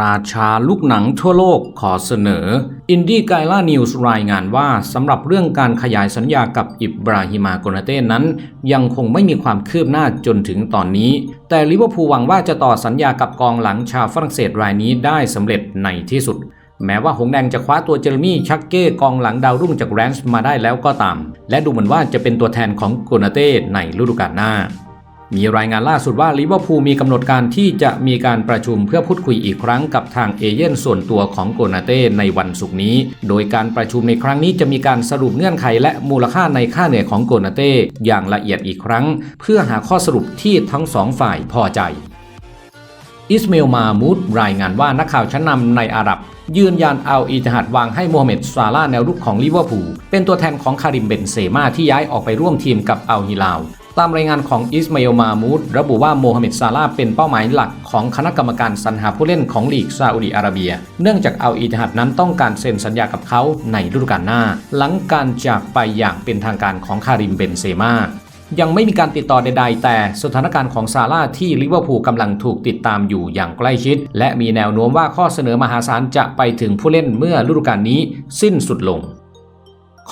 ราชาลูกหนังทั่วโลกขอเสนอ อินดี้ไกล่านิวส์รายงานว่าสำหรับเรื่องการขยายสัญญากับอิบราฮิมาโกนาเต้นั้น ยังคงไม่มีความคืบหน้าจนถึงตอนนี้ แต่ลิเวอร์พูลหวังว่าจะต่อสัญญากับกองหลังชาวฝรั่งเศสรายนี้ได้สำเร็จในที่สุด แม้ว่าหงแดงจะคว้าตัวเจอร์มี่ชักเก้กองหลังดาวรุ่งจากแรนส์มาได้แล้วก็ตาม และดูเหมือนว่าจะเป็นตัวแทนของโกนาเต้ในฤดูกาลหน้า มีรายงานล่าสุดว่าลิเวอร์พูลมีกำหนดการที่จะมีการประชุมเพื่อพูดคุยอีกครั้งกับทางเอเย่นส่วนตัวของโกนาเต้ในวันศุกร์นี้ โดยการประชุมในครั้งนี้จะมีการสรุปเงื่อนไขและมูลค่าในค่าเหนื่อยของโกนาเต้อย่างละเอียดอีกครั้ง เพื่อหาข้อสรุปที่ทั้งสองฝ่ายพอใจ อิสมาอิลมามูดรายงานว่านักข่าวชั้นนำในอาหรับยืนยันเอาอีติฮัดวางให้โมฮัมเหม็ดซาลาแนวรุกของลิเวอร์พูลเป็นตัวแทนของคาริมเบนเซม่าที่ย้ายออกไปร่วมทีมกับอัลฮิลาล ตามรายงานของอิสมาอิลมามูดระบุว่าโมฮัมเหม็ดซาลาเป็นเป้าหมายหลักของคณะกรรมการสรรหาผู้เล่นของลีกซาอุดิอาระเบีย เนื่องจากเอัลอีติฮัดนั้นต้องการเซ็นสัญญากับเขาในฤดูกาลหน้า หลังการจากไปอย่างเป็นทางการของคาริมเบนเซมายังไม่มีการติดต่อใดๆ แต่สถานการณ์ของซาร่าที่ลิเวอร์พูลกำลังถูกติดตามอยู่อย่างใกล้ชิด และมีแนวโน้มว่าข้อเสนอมหาศาลจะไปถึงผู้เล่นเมื่อฤดูกาลนี้สิ้นสุดลง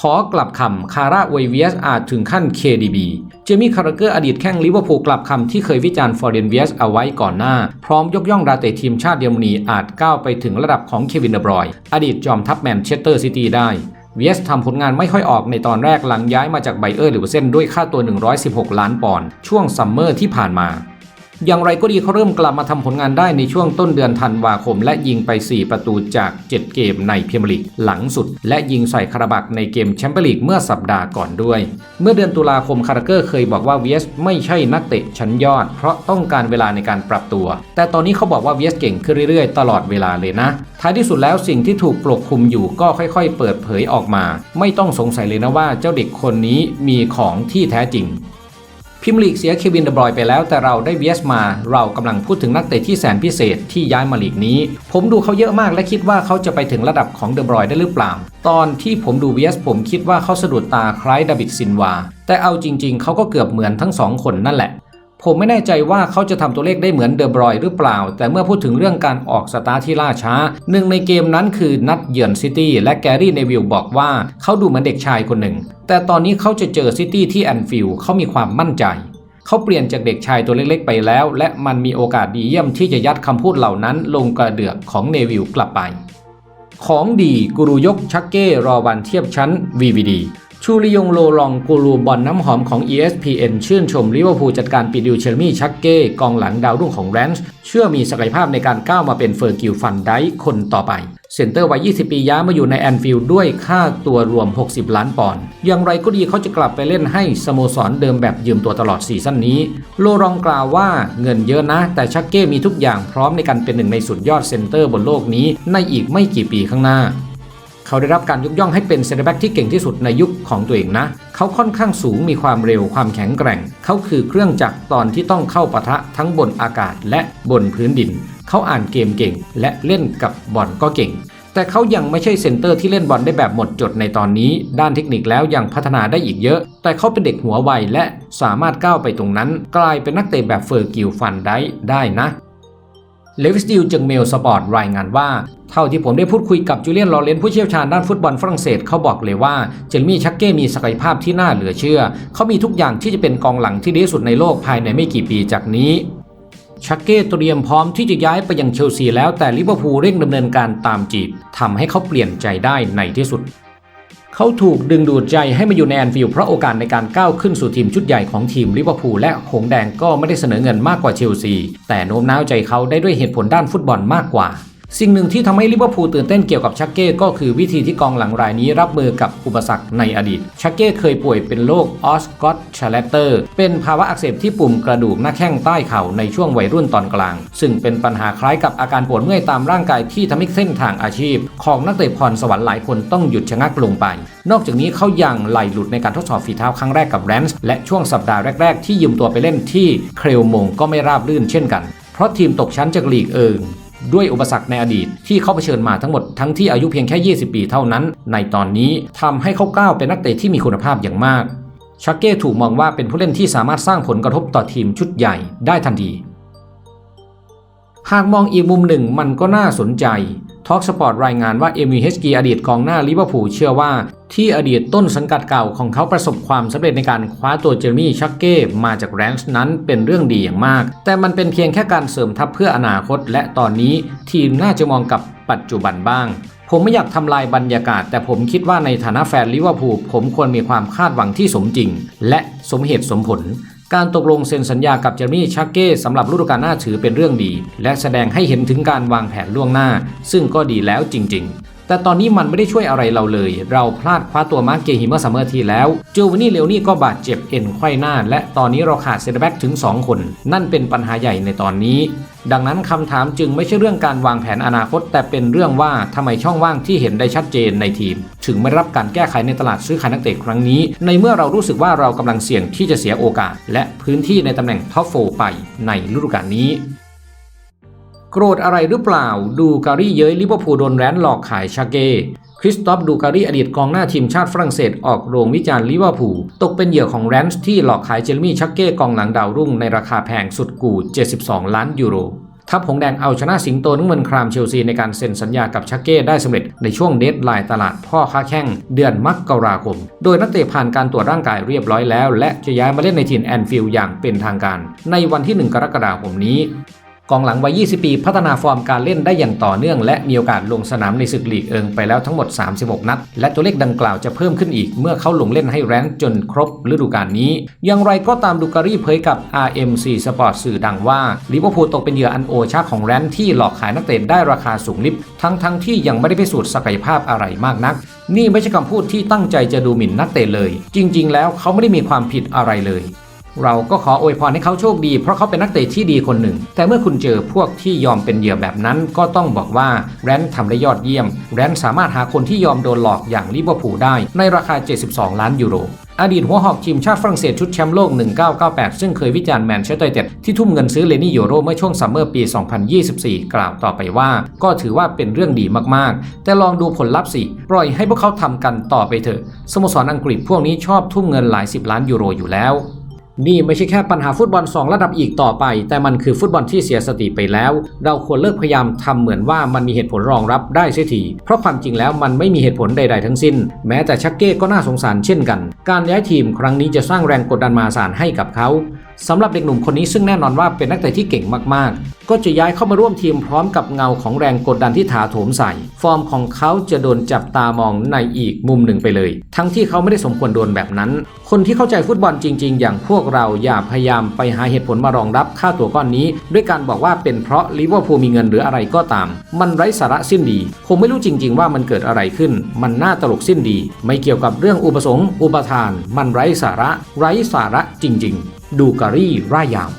ขอกลับคำคาร่าเวเวียสอาจถึงขั้น KDB เจมี่คาร์เกอร์อดีตแข้งลิเวอร์พูลกลับคำที่เคยวิจารณ์ฟอร์เดนเวียสเอาไว้ก่อนหน้า พร้อมยกย่องดาวเตะทีมชาติเยอรมนีอาจก้าวไปถึงระดับของเควินเดบรอยอดีตจอมทัพแมนเชสเตอร์ซิตี้ได้เวียสทำผลงานไม่ค่อยออกในตอนแรกหลังย้ายมาจากไบเออร์หรือเส้นด้วยค่าตัว 116 ล้านปอนด์ช่วงซัมเมอร์ที่ผ่านมา อย่างไรก็ดีเขาเริ่มกลับมาทำผลงานได้ในช่วงต้นเดือนธันวาคม และยิงไป 4 ประตูจาก 7 เกมในพรีเมียร์ลีกหลังสุด และยิงใส่คาราบักในเกมแชมเปี้ยนลีกเมื่อสัปดาห์ก่อนด้วย เมื่อเดือนตุลาคมคาราเกอร์เคยบอกว่าเวียสไม่ใช่นักเตะชั้นยอด เพราะต้องการเวลาในการปรับตัว แต่ตอนนี้เขาบอกว่าเวียสเก่งขึ้นเรื่อยๆ ตลอดเวลาเลยนะ ท้ายที่สุดแล้วสิ่งที่ถูกปลกคลุมอยู่ก็ค่อย ๆ เปิดเผยออกมา ไม่ต้องสงสัยเลยนะว่าเจ้าเด็กคนนี้มีของที่แท้จริง พิมลีกเสียเควินเดบรอยไปแล้วแต่เราได้เวียสมา เรากำลังพูดถึงนักเตะที่แสนพิเศษที่ย้ายมาลีกนี้ ผมดูเขาเยอะมากและคิดว่าเขาจะไปถึงระดับของเดบรอยได้หรือเปล่า ตอนที่ผมดูเวียสผมคิดว่าเขาสะดุดตาคล้ายดาบิดซินวา แต่เอาจริง ๆ เขาก็เกือบเหมือนทั้งสองคนนั่นแหละ ผมไม่แน่ใจว่าเขาจะทำตัวเลขได้เหมือนเดอบรอยหรือเปล่า แต่เมื่อพูดถึงเรื่องการออกสตาร์ทที่ล่าช้า หนึ่งในเกมนั้นคือนัดเยือนซิตี้และแกรี่เนวิลบอกว่าเขาดูเหมือนเด็กชายคนหนึ่ง แต่ตอนนี้เขาจะเจอซิตี้ที่แอนฟิลด์เขามีความมั่นใจเขาเปลี่ยนจากเด็กชายตัวเล็กๆไปแล้ว และมันมีโอกาสดีเยี่ยมที่จะยัดคำพูดเหล่านั้นลงกระเดือกของเนวิลกลับไป ของดีกุรุยกชักเก้รอวันเทียบชั้น VVD ชูริยงโลลองกูรูบอลน้ำหอมของ ESPN ชื่นชมลิเวอร์พูลจัดการปิดดิวเชลมี่ชักเก้ กองหลังดาวรุ่งของแรนช์เชื่อมีศักยภาพในการก้าวมาเป็นเฟอร์กิลฟันได้คนต่อไป เซนเตอร์วัย 20 ปีย้ายมาอยู่ในแอนฟิลด์ด้วยค่าตัวรวม 60 ล้านปอนด์อย่างไรก็ดีเขาจะกลับไปเล่นให้สโมสรเดิมแบบยืมตัวตลอดซีซั่นนี้ โลรองกล่าวว่าเงินเยอะนะ แต่ชักเก้มีทุกอย่างพร้อมในการเป็นหนึ่งในสุดยอดเซนเตอร์บนโลกนี้ในอีกไม่กี่ปีข้างหน้า เขาได้รับการยกย่องให้เป็นเซนเตอร์แบ็กที่เก่งที่สุดในยุคของตัวเองนะ เขาค่อนข้างสูงมีความเร็วความแข็งแกร่ง เขาคือเครื่องจักรตอนที่ต้องเข้าปะทะทั้งบนอากาศและบนพื้นดิน เขาอ่านเกมเก่ง และเล่นกับบอลก็เก่ง แต่เขายังไม่ใช่เซนเตอร์ที่เล่นบอลได้แบบหมดจดในตอนนี้ ด้านเทคนิคแล้วยังพัฒนาได้อีกเยอะ แต่เขาเป็นเด็กหัวไวและสามารถก้าวไปตรงนั้น กลายเป็นนักเตะแบบเฟอร์กิลฟันได้ได้นะ เลวิสติลจึงเมลสปอร์ตรายงานว่าเท่าที่ผมได้พูดคุยกับจูเลียนลอเรนผู้เชี่ยวชาญด้านฟุตบอลฝรั่งเศสเขาบอกเลยว่าเจลมี่ชักเก้มีศักยภาพที่น่าเหลือเชื่อ เขามีทุกอย่างที่จะเป็นกองหลังที่ดีที่สุดในโลกภายในไม่กี่ปีจากนี้ชักเก้เตรียมพร้อมที่จะย้ายไปยังเชลซีแล้วแต่ลิเวอร์พูลเร่งดำเนินการตามจีบทำให้เขาเปลี่ยนใจได้ในที่สุด เขาถูกดึงดูดใจให้มาอยู่ในแอนฟิลด์เพราะโอกาสในการก้าวขึ้นสู่ทีมชุดใหญ่ของทีมลิเวอร์พูลและหงแดงก็ไม่ได้เสนอเงินมากกว่าเชลซี แต่โน้มน้าวใจเขาได้ด้วยเหตุผลด้านฟุตบอลมากกว่า สิ่งหนึ่งที่ทำให้ลิเวอร์พูลตื่นเต้นเกี่ยวกับชักเก้ก็คือวิธีที่กองหลังรายนี้รับมือกับอุปสรรคในอดีต ชักเก้เคยป่วยเป็นโรคออสกอตชาเลเตอร์ เป็นภาวะอักเสบที่ปุ่มกระดูกหน้าแข้งใต้เข่าในช่วงวัยรุ่นตอนกลาง ซึ่งเป็นปัญหาคล้ายกับอาการปวดเมื่อยตามร่างกายที่ทำให้เส้นทางอาชีพ ของนักเตะพรสวรรค์หลายคนต้องหยุดชะงักลงไป นอกจากนี้เขายังไหลหลุดในการทดสอบฝีเท้าครั้งแรกกับแรนส์และช่วงสัปดาห์แรก ๆ ที่ยืมตัวไปเล่นที่เครลมงก็ไม่ราบรื่นเช่นกัน เพราะทีมตกชั้นจากลีกเอิง ด้วยอุปสรรคในอดีตที่เขาเผชิญมาทั้งหมดทั้งที่อายุเพียงแค่ 20 ปีเท่านั้น ในตอนนี้ทำให้เขาก้าวเป็นนักเตะที่มีคุณภาพอย่างมากชักเก้ถูกมองว่าเป็นผู้เล่นที่สามารถสร้างผลกระทบต่อทีมชุดใหญ่ได้ทันที หากมองอีกมุมหนึ่งมันก็น่าสนใจ ทอกสปอร์ตรายงานว่า m อ h g อดีตกองหน้าลิเวอร์พูลเชื่อว่าที่อดีตต้นสังกัดเก่าของเขาประสบความสำเร็จในการคว้าตัวเจอร์มี่ชักเก้มาจากแรนช์นั้นเป็นเรื่องดีอย่างมาก แต่มันเป็นเพียงแค่การเสริมทัพเพื่ออนาคต และตอนนี้ทีมน่าจะมองกับปัจจุบันบ้าง ผมไม่อยากทำลายบรรยากาศ แต่ผมคิดว่าในฐานะแฟนลิเวอร์พูลผมควรมีความคาดหวังที่สมจริง และสมเหตุสมผล การตกลงเซ็นสัญญากับเจอร์มี่ชักเก้สำหรับฤดูกาลหน้าถือเป็นเรื่องดี และแสดงให้เห็นถึงการวางแผนล่วงหน้า ซึ่งก็ดีแล้วจริง ๆ แต่ตอนนี้มันไม่ได้ช่วยอะไรเราเลย เราพลาดคว้าตัวมาร์กเกฮิเมื่อซัมเมอร์ทีแล้วจูวานี่เลวนี่ก็บาดเจ็บเอ็นไขว้หน้า และตอนนี้เราขาดเซนเตอร์แบ็กถึง 2 คน นั่นเป็นปัญหาใหญ่ในตอนนี้ ดังนั้นคำถามจึงไม่ใช่เรื่องการวางแผนอนาคต แต่เป็นเรื่องว่าทำไมช่องว่างที่เห็นได้ชัดเจนในทีม ถึงไม่รับการแก้ไขในตลาดซื้อขายนักเตะครั้งนี้ ในเมื่อเรารู้สึกว่าเรากำลังเสี่ยงที่จะเสียโอกาส และพื้นที่ในตำแหน่งท็อปโฟไปในฤดูกาลนี้ โกรธอะไรหรือเปล่า ดูการีเย้ยลิเวอร์พูลโดนแรนหลอกขายชาเก้คริสตอฟดูการีอดีตกองหน้าทีมชาติฝรั่งเศสออกโรงวิจารณ์ลิเวอร์พูลตกเป็นเหยื่อของแรนช์ที่หลอกขายเจอร์มี่ชักเก้กองหลังดาวรุ่งในราคาแพงสุดกู่ 72 ล้านยูโรทัพหงแดงเอาชนะสิงโตนุ่มเงินครามเชลซีในการเซ็นสัญญากับชักเก้ได้สำเร็จในช่วงเดทไลน์ตลาดพ่อค้าแข้งเดือนมกราคม โดยนักเตะผ่านการตรวจร่างกายเรียบร้อยแล้ว และจะย้ายมาเล่นในทีมแอนฟิลด์อย่างเป็นทางการ ในวันที่ 1 กรกฎาคมนี้ กองหลังวัย 20 ปี พัฒนาฟอร์มการเล่นได้อย่างต่อเนื่องและมีโอกาสลงสนามในศึกลีกเอิงไปแล้วทั้งหมด 36 นัด และตัวเลขดังกล่าวจะเพิ่มขึ้นอีกเมื่อเขาลงเล่นให้แรนจนครบฤดูกาลนี้ อย่างไรก็ตามดูการีเผยกับ RMC Sport สื่อดังว่าลิเวอร์พูลตกเป็นเหยื่ออันโอชาของแรนที่หลอกขายนักเตะได้ราคาสูงลิบทั้งทั้งๆที่ยังไม่ได้พิสูจน์ศักยภาพอะไรมากนัก นี่ไม่ใช่คำพูดที่ตั้งใจจะดูหมิ่นนักเตะเลย จริง ๆ แล้วเขาไม่ได้มีความผิดอะไรเลย เราก็ขออวยพรให้เขาโชคดี เพราะเขาเป็นนักเตะที่ดีคนหนึ่ง แต่เมื่อคุณเจอพวกที่ยอมเป็นเหยื่อแบบนั้น ก็ต้องบอกว่าแรนทำได้ยอดเยี่ยม แรนสามารถหาคนที่ยอมโดนหลอกอย่างลิเวอร์พูลได้ ในราคา 72 ล้านยูโรอดีตหัวหอกทีมชาติฝรั่งเศสชุดแชมป์โลก 1998 ซึ่งเคยวิจารณ์แมนเชสเตอร์ยูไนเต็ดที่ทุ่มเงินซื้อเลนี่โยโรเมื่อช่วงซัมเมอร์ปี 2024 กล่าวต่อไปว่า ก็ถือว่าเป็นเรื่องดีมากๆ แต่ลองดูผลลัพธ์สิ ปล่อยให้พวกเขาทำกันต่อไปเถอะ สโมสรอังกฤษพวกนี้ชอบทุ่มเงินหลายสิบล้านยูโรอยู่แล้ว นี่ไม่ใช่แค่ปัญหาฟุตบอล 2 ระดับอีกต่อไป แต่มันคือฟุตบอลที่เสียสติไปแล้ว เราควรเลิกพยายามทำเหมือนว่ามันมีเหตุผลรองรับได้เสียทีเพราะความจริงแล้วมันไม่มีเหตุผลใด ๆ ทั้งสิ้น แม้แต่ชักเก้ก็น่าสงสารเช่นกัน การย้ายทีมครั้งนี้จะสร้างแรงกดดันมาศาลให้กับเขา สำหรับเด็กหนุ่มคนนี้ซึ่งแน่นอนว่าเป็นนักเตะที่เก่งมากๆ ก็จะย้ายเข้ามาร่วมทีมพร้อมกับเงาของแรงกดดันที่ถาโถมใส่ ฟอร์มของเขาจะโดนจับตามองในอีกมุมหนึ่งไปเลย ทั้งที่เขาไม่ได้สมควรโดนแบบนั้น คนที่เข้าใจฟุตบอลจริง ๆ อย่างพวกเราอย่าพยายามไปหาเหตุผลมารองรับค่าตัวก้อนนี้ ด้วยการบอกว่าเป็นเพราะลิเวอร์พูลมีเงินหรืออะไรก็ตาม มันไร้สาระสิ้นดี ผมไม่รู้จริง ๆ ว่ามันเกิดอะไรขึ้น มันน่าตลกสิ้นดี ไม่เกี่ยวกับเรื่องอุปสงค์อุปทาน มันไร้สาระ ไร้สาระจริง ๆ ดูการีร่ายยาว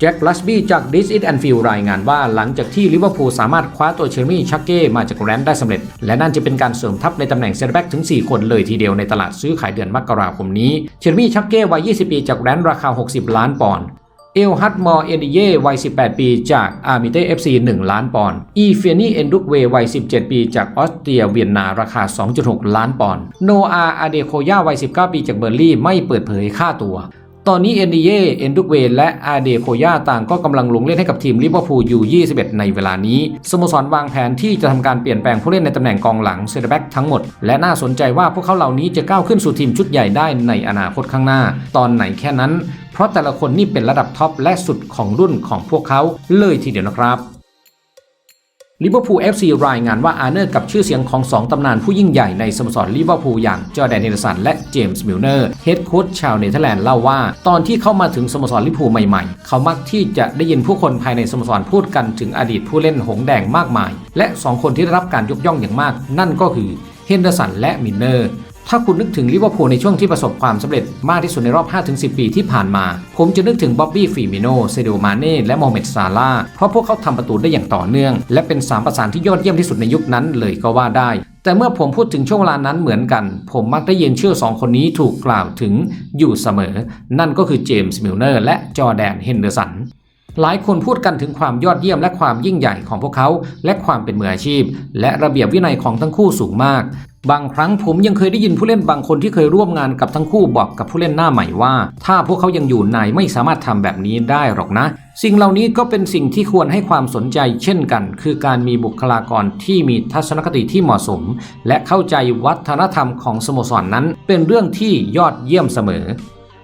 แจ็คลัสบี้จาก This It and Feel รายงานว่าหลังจากที่ลิเวอร์พูลสามารถคว้าตัวเชอร์มี่ชักเก้มาจากแรนด์ได้สำเร็จ และนั่นจะเป็นการเสริมทัพในตำแหน่งเซนเตอร์แบ็กถึง 4 คนเลยทีเดียวในตลาดซื้อขายเดือนมกราคมนี้ เชอร์มี่ชักเก้วัย 20 ปีจากแรนด์ราคา 60 ล้านปอนด์ เอลฮัตมอร์เอเดเย่วัย 18 ปีจากอาร์มิเต้เอฟซี1ล้านปอนด์อีเฟนี่เอนดุกเววัย 17 ปีจากออสเตรียเวียนนาราคา 2.6 ล้านปอนด์โนอาอาเดโคย่าวัย 19 ปีจากเบอร์ลี่ไม่เปิดเผยค่าตัว ตอนนี้เอนดิเย่เอนดุกเวและอาเดโพยาต่างก็กำลังลงเล่นให้กับทีมลิเวอร์พูลอยู่ 21 ในเวลานี้ สโมสรวางแผนที่จะทำการเปลี่ยนแปลงผู้เล่นในตำแหน่งกองหลังเซนเตอร์แบ็กทั้งหมด และน่าสนใจว่าพวกเขาเหล่านี้จะก้าวขึ้นสู่ทีมชุดใหญ่ได้ในอนาคตข้างหน้า ตอนไหนแค่นั้น เพราะแต่ละคนนี่เป็นระดับท็อปและสุดของรุ่นของพวกเขาเลยทีเดียวนะครับ ลิเวอร์พูล FC รายงานว่าอาร์เนอร์กับชื่อเสียงของ 2 ตำนานผู้ยิ่งใหญ่ในสโมสรลิเวอร์พูลอย่างจอร์แดนเฮนเดอร์สันและเจมส์มิลเนอร์เฮดโค้ชชาวเนเธอร์แลนด์เล่าว่า ตอนที่เข้ามาถึงสโมสรลิเวอร์พูลใหม่ๆ เขามักที่จะได้ยินผู้คนภายในสโมสรพูดกันถึงอดีตผู้เล่นหงแดงมากมาย และ 2 คนที่ได้รับการยกย่องอย่างมาก นั่นก็คือเฮนเดอร์สันและมิลเนอร์ ถ้าคุณนึกถึงลิเวอร์พูลในช่วงที่ประสบความสำเร็จมากที่สุดในรอบ 5-10 ปีที่ผ่านมา ผมจะนึกถึงบ๊อบบี้ฟีมิโนเซโดมาเน่และโมเมดซาลาเพราะพวกเขาทำประตูได้อย่างต่อเนื่อง และเป็นสามประสานที่ยอดเยี่ยมที่สุดในยุคนั้นเลยก็ว่าได้ แต่เมื่อผมพูดถึงช่วงเวลานั้นเหมือนกัน ผมมักได้ยินชื่อสองคนนี้ถูกกล่าวถึงอยู่เสมอ นั่นก็คือเจมส์มิลเนอร์และจอแดนเฮนเดอร์สัน หลายคนพูดกันถึงความยอดเยี่ยมและความยิ่งใหญ่ของพวกเขา และความเป็นมืออาชีพ และระเบียบวินัยของทั้งคู่สูงมาก บางครั้งผมยังเคยได้ยินผู้เล่นบางคนที่เคยร่วมงานกับทั้งคู่บอกกับผู้เล่นหน้าใหม่ว่า ถ้าพวกเขายังอยู่นายไม่สามารถทำแบบนี้ได้หรอกนะ สิ่งเหล่านี้ก็เป็นสิ่งที่ควรให้ความสนใจ เช่นกัน คือการมีบุคลากรที่มีทัศนคติที่เหมาะสม และเข้าใจวัฒนธรรมของสโมสรนนั้น เป็นเรื่องที่ยอดเยี่ยมเสมอ